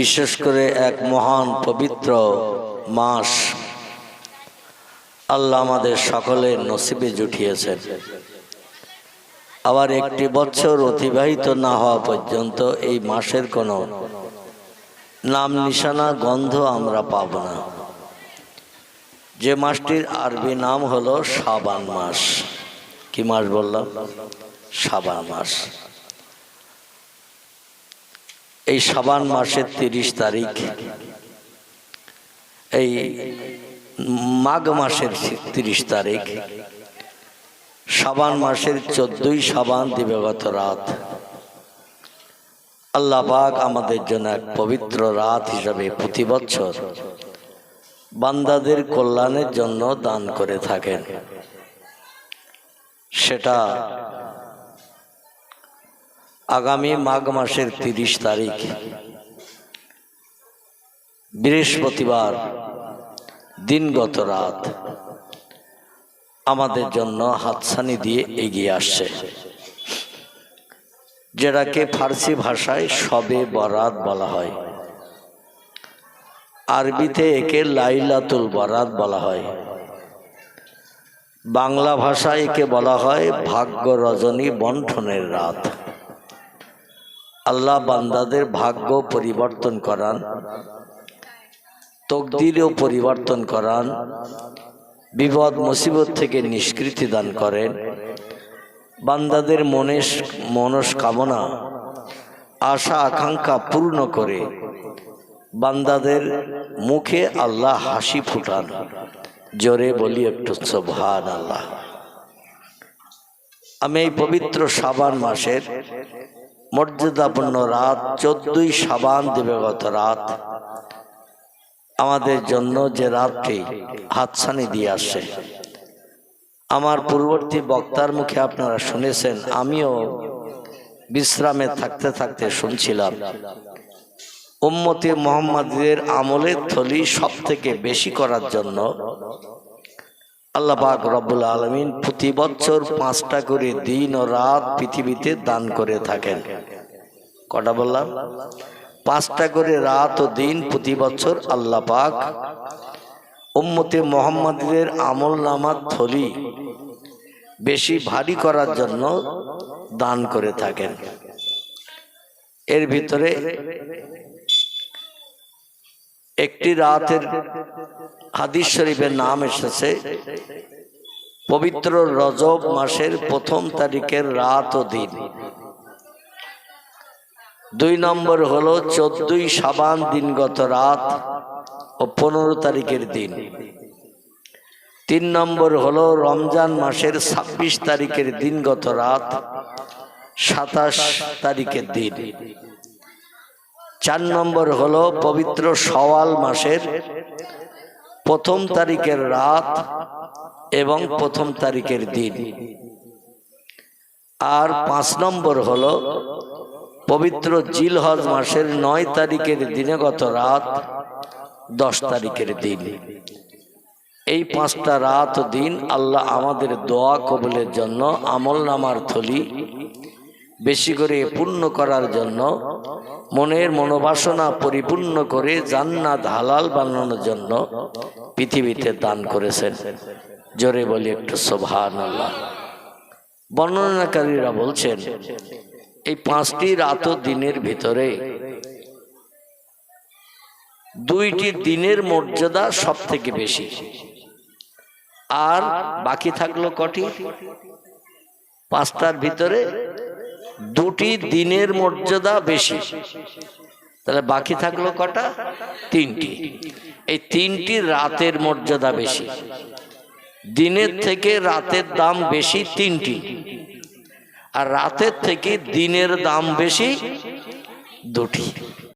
বিশেষ করে এক মহান পবিত্র মাস আল্লাহ আমাদের সকলের নসিবে জুটিয়েছেন। আবার একটি বছর অতিবাহিত না হওয়া পর্যন্ত এই মাসের কোনো নাম নিশানা, গন্ধ আমরা পাব না। যে মাসটির আরবি নাম হলো সাবান মাস। কি মাস বললাম? সাবান মাস। এই সাবান মাসের তিরিশ তারিখ, এই মাঘ মাসের তিরিশ তারিখ, সাবান মাসের চোদ্দই সাবান দিবাগত রাত। আল্লাহ পাক আমাদের জন্য এক পবিত্র রাত হিসাবে প্রতি বছর বান্দাদের কল্যাণের জন্য দান করে থাকেন। সেটা আগামী মাঘ মাসের তিরিশ তারিখ। বৃহস্পতিবার দিনগত রাত আমাদের জন্য হাতছানি দিয়ে এগিয়ে আসছে। যেটাকে ফার্সি ভাষায় সবে বরাত বলা হয়। আরবিতে একে লাইলাতুল বরাত বলা হয়। বাংলা ভাষায় একে বলা হয় ভাগ্য রজনী বন্ঠনের রাত। আল্লাহ বান্দাদের ভাগ্য পরিবর্তন করান, তকদিরও পরিবর্তন করান, বিপদ, মুসিবত থেকে নিষ্কৃতি দান করেন। বান্দাদের মনের মনস্কামনা, আশা, আকাঙ্ক্ষা পূর্ণ করে বান্দাদের মুখে আল্লাহ হাসি ফুটান। জোরে বলি একটু সোভান আল্লাহ আমি এই পবিত্র সাবান মাসের মর্যাদাপূর্ণ রাত, চোদ্দই সাবান দিবগত রাত। আমাদের জন্য যে রাতটি হাতছানি দিয়ে আসছে। আমার পূর্ববর্তী বক্তার মুখে আপনারা শুনেছেন, আমিও বিশ্রামে থাকতে থাকতে শুনছিলাম। উম্মতি মোহাম্মদের আমলের থলি সব থেকে বেশি করার জন্য আল্লাহ পাক রব্বুল আলমিন প্রতি বছর পাঁচটা করে দিন ও রাত পৃথিবীতে দান করে থাকেন। কটা বললাম? পাঁচটা করে রাত ও দিন প্রতি বছর আল্লাহ পাক উম্মতে মোহাম্মদের আমল নামার থলি বেশি ভারী করার জন্য দান করে থাকেন। এর ভিতরে একটি রাতের হাদিস শরীফের নাম এসেছে, পবিত্র রজব মাসের প্রথম তারিখের রাত ও দিন। দুই নম্বর হলো চোদ্দই সাবান দিনগত রাত ও পনেরো তারিখের দিন। তিন নম্বর হলো রমজান মাসের ছাব্বিশ তারিখের দিনগত রাত, সাতাশ তারিখের দিন। চার নম্বর হলো পবিত্র সওয়াল মাসের প্রথম তারিখের রাত এবং প্রথম তারিখের দিন। আর পাঁচ নম্বর হলো পবিত্র জিলহজ মাসের নয় তারিখের দিনে গত রাত দশ তারিখের দিন। এই পাঁচটা রাত দিন আল্লাহ আমাদের দোয়া কবলের জন্য, আমল নামার থলি বেশি করে পূর্ণ করার জন্য, মনের মনোবাসনা পরিপূর্ণ করে জান্নাত হালাল বানানোর জন্য পৃথিবীতে দান করেছেন। জোরে বলি একটু সোভান আল্লাহ বর্ণনাকারীরা বলছেন এই পাঁচটি রাত দিনের ভিতরে। দুইটি দিনের মর্যাদা সব থেকে বেশি। আর বাকি থাকল কটি? পাঁচটার ভিতরে দুটি দিনের মর্যাদা বেশি। তাহলে বাকি থাকল কটা? তিনটি। এই তিনটি রাতের মর্যাদা বেশি। দিনের থেকে রাতের দাম বেশি তিনটি। আর রাতের থেকে দিনের দাম বেশি দুটি।